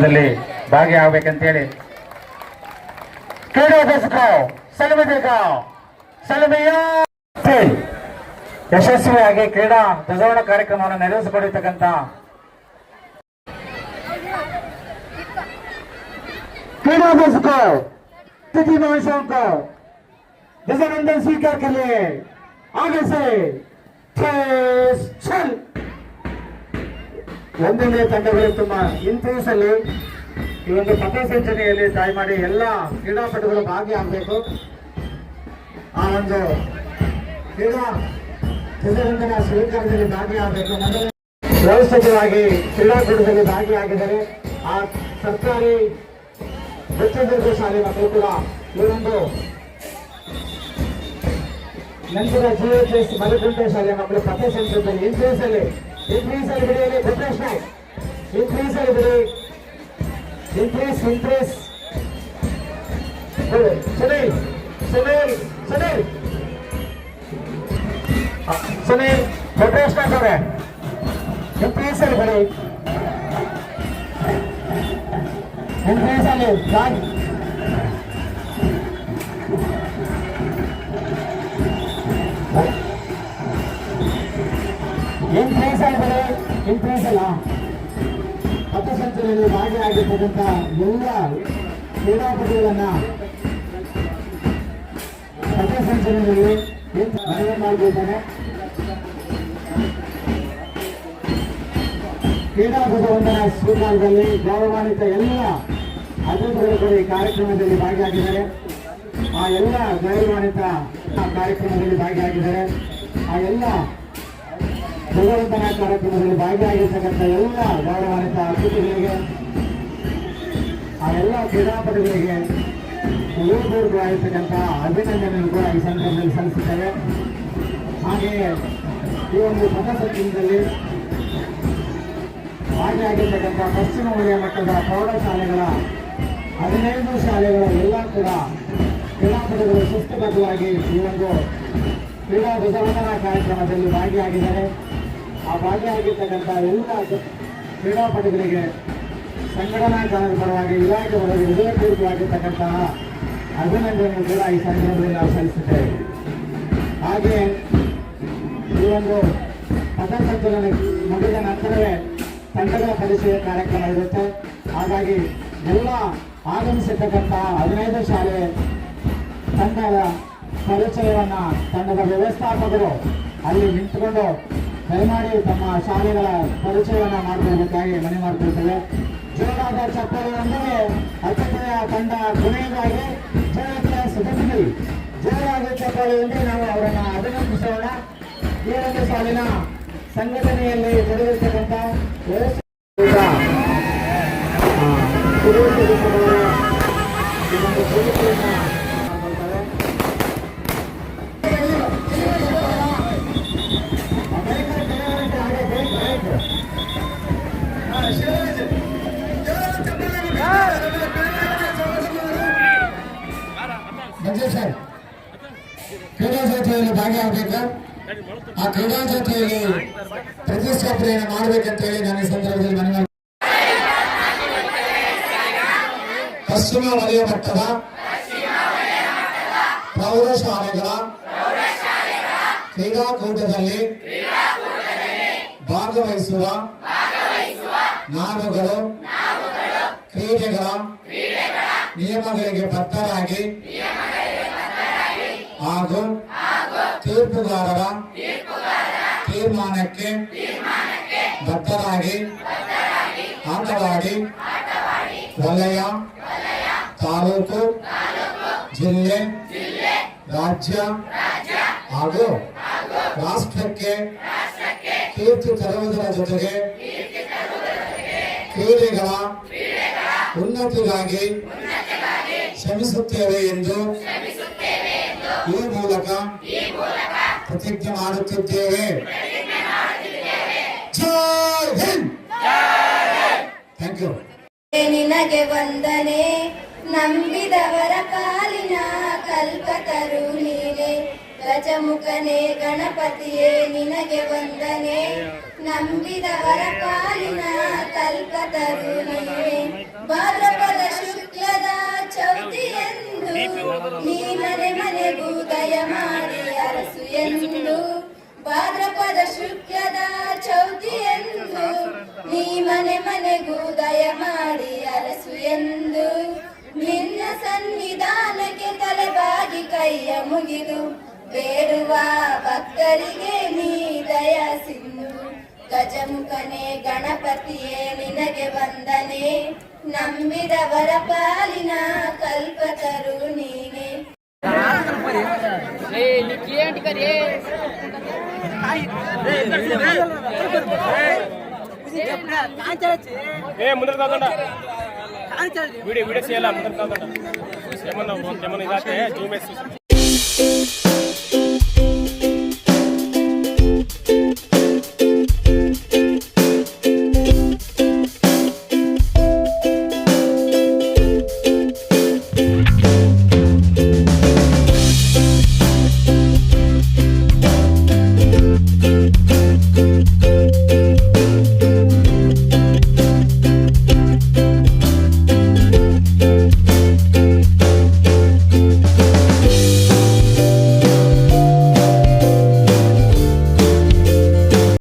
ಕಾರ್ಯಕ್ರಮದಲ್ಲಿ ಭಾಗಿಯಾಗಬೇಕಂತೇಳಿ ಕ್ರೀಡಾ ದರ್ಶಕ ಸಲಮೆದೇಗ ಸಲಮೆಯ ಯಶಸ್ವಿಯಾಗಿ ಕ್ರೀಡಾ ಧ್ವಜಾರೋಹಣ ಕಾರ್ಯಕ್ರಮವನ್ನು ನೆರವೇರಿಸಿಕೊಂಡಿರ್ತಕ್ಕಂಥ क्रीडा को तिथि महोत्सव को ध्वजानंदन स्वीकार कर लिए आगे से ठेस छल ತಂಡಗಳು ತುಂಬಾ ಅಲ್ಲಿ ಈ ಒಂದು ಪಥಸಂಚಲನೆಯಲ್ಲಿ ಮಾಡಿ ಎಲ್ಲ ಕ್ರೀಡಾಪಟುಗಳು ಭಾಗಿಯಾಗಬೇಕು. ಆ ಒಂದು ಕ್ರೀಡಾ ಚಿತ್ರರಂಗನ ಸ್ವೀಕಾರದಲ್ಲಿ ಭಾಗಿಯಾಗಬೇಕು. ವ್ಯವಸ್ಥಿತವಾಗಿ ಕ್ರೀಡಾಕೂಟದಲ್ಲಿ ಭಾಗಿಯಾಗಿದ್ದಾರೆ. ಆ ಸರ್ಕಾರಿ ವೃತ್ತದುರ್ಗ ಶಾಲೆ ಮಕ್ಕಳು ಕೂಡ ಈ ಒಂದು ನಂತರ ಜಿಎಚ್ಎಸ್ ಮಲಗುಂಟ ಶಾಲೆ ಮಕ್ಕಳು ಪಥಸಂಚಲನದಲ್ಲಿ ಇಂಟ್ರೆಸ್ಟಲ್ಲಿ increase everybody, professional. Increase everybody. Increase, increase. Good. Sunil, Sunil, Sunil. Sunil, professional for it. Increase everybody. Increase everybody. Right. Interest ಆದರೆ ಇಂಟ್ರೆಸ್ ಅಲ್ಲ ಪಥಸಂಚಲನದಲ್ಲಿ ಭಾಗಿಯಾಗಿರ್ತಕ್ಕಂಥ ಎಲ್ಲ ಕ್ರೀಡಾಪಟುಗಳನ್ನ ಪಥಸಂಚಲನದಲ್ಲಿ ಮನವಿ ಮಾಡಬೇಕಾದ್ರೆ ಕ್ರೀಡಾಪಟು ವಂದನ ಸ್ವೀಕಾರದಲ್ಲಿ ಗೌರವಾನ್ವಿತ ಎಲ್ಲ ಅತಿಥಿಗಳು ಕೂಡ ಈ ಕಾರ್ಯಕ್ರಮದಲ್ಲಿ ಭಾಗಿಯಾಗಿದ್ದಾರೆ. ಆ ಎಲ್ಲ ಗೌರವಾನ್ವಿತ ಕಾರ್ಯಕ್ರಮದಲ್ಲಿ ಭಾಗಿಯಾಗಿದ್ದಾರೆ. ಆ ಎಲ್ಲ ಭಗವಂತನ ಕಾರ್ಯಕ್ರಮದಲ್ಲಿ ಭಾಗಿಯಾಗಿರ್ತಕ್ಕಂಥ ಎಲ್ಲ ಗೌರವಾನ್ವಿತ ಅತಿಥಿಗಳಿಗೆ, ಆ ಎಲ್ಲ ಕ್ರೀಡಾಪಟುಗಳಿಗೆ ಆಗಿರ್ತಕ್ಕಂಥ ಅಭಿನಂದನೆಯನ್ನು ಕೂಡ ಈ ಸಂದರ್ಭದಲ್ಲಿ ಸಲ್ಲಿಸುತ್ತೇವೆ. ಹಾಗೆಯೇ ಈ ಒಂದು ಪಥಸಂಚಲನದಲ್ಲಿ ಭಾಗಿಯಾಗಿರ್ತಕ್ಕಂಥ ಪಶ್ಚಿಮ ವಲಯ ಮಟ್ಟದ ಪ್ರೌಢಶಾಲೆಗಳ ಹದಿನೈದು ಶಾಲೆಗಳ ಎಲ್ಲ ಕೂಡ ಕ್ರೀಡಾಪಟುಗಳು ಸುಸ್ತುಬದ್ಧವಾಗಿ ಈ ಒಂದು ಕ್ರೀಡಾ ಕಾರ್ಯಕ್ರಮದಲ್ಲಿ ಭಾಗಿಯಾಗಿದ್ದಾರೆ. ಆ ಭಾಗಿಯಾಗಿರ್ತಕ್ಕಂಥ ಎಲ್ಲ ಕ್ರೀಡಾಪಟುಗಳಿಗೆ ಸಂಘಟನಾಕಾರರ ಪರವಾಗಿ, ಇಲಾಖೆ ಪರವಾಗಿ ಹೃದಯಪೂರ್ವಕವಾಗಿರ್ತಕ್ಕಂತಹ ಅಭಿನಂದನೆಯನ್ನು ಕೂಡ ಈ ಸಂದರ್ಭದಲ್ಲಿ ನಾವು ಸಲ್ಲಿಸುತ್ತೇವೆ. ಹಾಗೆ ಈ ಒಂದು ಪಥಸಂಚಲನ ಮುಗಿದ ನಂತರವೇ ತಂಡದ ಪರಿಚಯ ಕಾರ್ಯಕ್ರಮ ಇರುತ್ತೆ. ಹಾಗಾಗಿ ಎಲ್ಲ ಆಗಮಿಸಿರ್ತಕ್ಕಂತಹ ಹದಿನೈದು ಶಾಲೆ ತಂಡದ ಪರಿಚಯವನ್ನು ತಂಡದ ವ್ಯವಸ್ಥಾಪಕರು ಅಲ್ಲಿ ನಿಂತುಕೊಂಡು ದಯಮಾಡಿ ತಮ್ಮ ಶಾಲೆಗಳ ಪರಿಚಯವನ್ನ ಮಾಡಬೇಕಾಗಿ ಮನೆ ಮಾಡ್ಕೊಳ್ತೇವೆ. ಜೋರಾದ ಚಪ್ಪಲಿಯೊಂದಿಗೆ ಅತಿಥಿಯ ತಂಡ ಕೊನೆಯದಾಗಿ ಜಯ ಸುಗಂಧಿ ಜೋರಾದ ಚಪ್ಪಲಿಯೊಂದಿಗೆ ನಾವು ಅವರನ್ನು ಅಭಿನಂದಿಸೋಣ. ಈ ಒಂದು ಸಾಲಿನ ಸಂಘಟನೆಯಲ್ಲಿ ತೊಡಗಿರ್ತಕ್ಕಂಥ ಈ ಒಂದು ಕ್ರೀಡಾ ಜಾತಿಯಲ್ಲಿ ಭಾಗಿಯಾಗಬೇಕು ಆ ಕ್ರೀಡಾ ಜೊತೆಯಲ್ಲಿ ಪ್ರತಿಷ್ಠಾಪನೆಯನ್ನು ಮಾಡಬೇಕಂತ ಹೇಳಿ ನಾನು ಈ ಸಂದರ್ಭದಲ್ಲಿ ಮನವಿ. ಪಶ್ಚಿಮ ವಲಯ ಮಟ್ಟದ ಪ್ರೌಢಶಾಲೆಗಳ ಕ್ರೀಡಾಕೂಟದಲ್ಲಿ ಭಾಗವಹಿಸುವ ನಾವುಗಳು ಕ್ರೀಡೆಗಳ ನಿಯಮಗಳಿಗೆ ಬದ್ಧರಾಗಿ ಹಾಗೂ ತೀರ್ಪುಗಾರರ ತೀರ್ಮಾನಕ್ಕೆ ಬದ್ಧರಾಗಿ ಆಟವಾಡಿ ವಲಯ ತಾಲೂಕು ಜಿಲ್ಲೆ ರಾಜ್ಯ ಹಾಗೂ ರಾಷ್ಟ್ರಕ್ಕೆ ಕೀರ್ತಿ ತರುವುದರ ಜೊತೆಗೆ ಕ್ರೀಡೆಗಳ ಉನ್ನತಿಗಾಗಿ ಶ್ರಮಿಸುತ್ತೇವೆ ಎಂದು ಈ ಮೂಲಕ ಪ್ರತಿಜ್ಞೆ ಮಾಡುತ್ತಿದ್ದೇವೆ. ನಿನಗೆ ವಂದನೆ, ನಂಬಿದವರ ಕಾಲಿನ ಕಲ್ಪತರು ನೀನೆ. ಗಜಮುಖನೇ, ಗಣಪತಿಯೇ, ನಿನಗೆ ವಂದನೆ, ನಂಬಿದವರ ಪಾಲಿನ ಕಲ್ಪತರು ನೀನೆ. ಚೌತಿಯಂದು ನೀ ಮನೆ ದಯ ಮಾಡಿ ಅರಸು ಎಂದು, ಭಾದ್ರಪದ ಶುಕ್ಲದ ಚೌತಿಯೆಂದು ನೀ ಮನೆ ಮನೆಗೂ ದಯ ಮಾಡಿ ಅರಸು ಎಂದು, ನಿನ್ನ ಸನ್ನಿಧಾನಕ್ಕೆ ತಲೆಬಾಗಿ ಕೈಯ ಮುಗಿದು, ಬೇಡುವ ಭಕ್ತರಿಗೆ ನೀ ದಯ ಸಿಂಧು. ಗಜಮುಖನೇ ಗಣಪತಿಯೇ, ನಿನಗೆ ವಂದನೆ. ನಂಬಿದವರ ಪಾಲಿನ ಕಲ್ಪತರು. ఏ ముందర కాకుండా వీడియో వీడియో చేయాలా ముందర కాకుండా ఏమన్నా ఏమన్నా ఇదాకే జూమ్ వేసి చూసి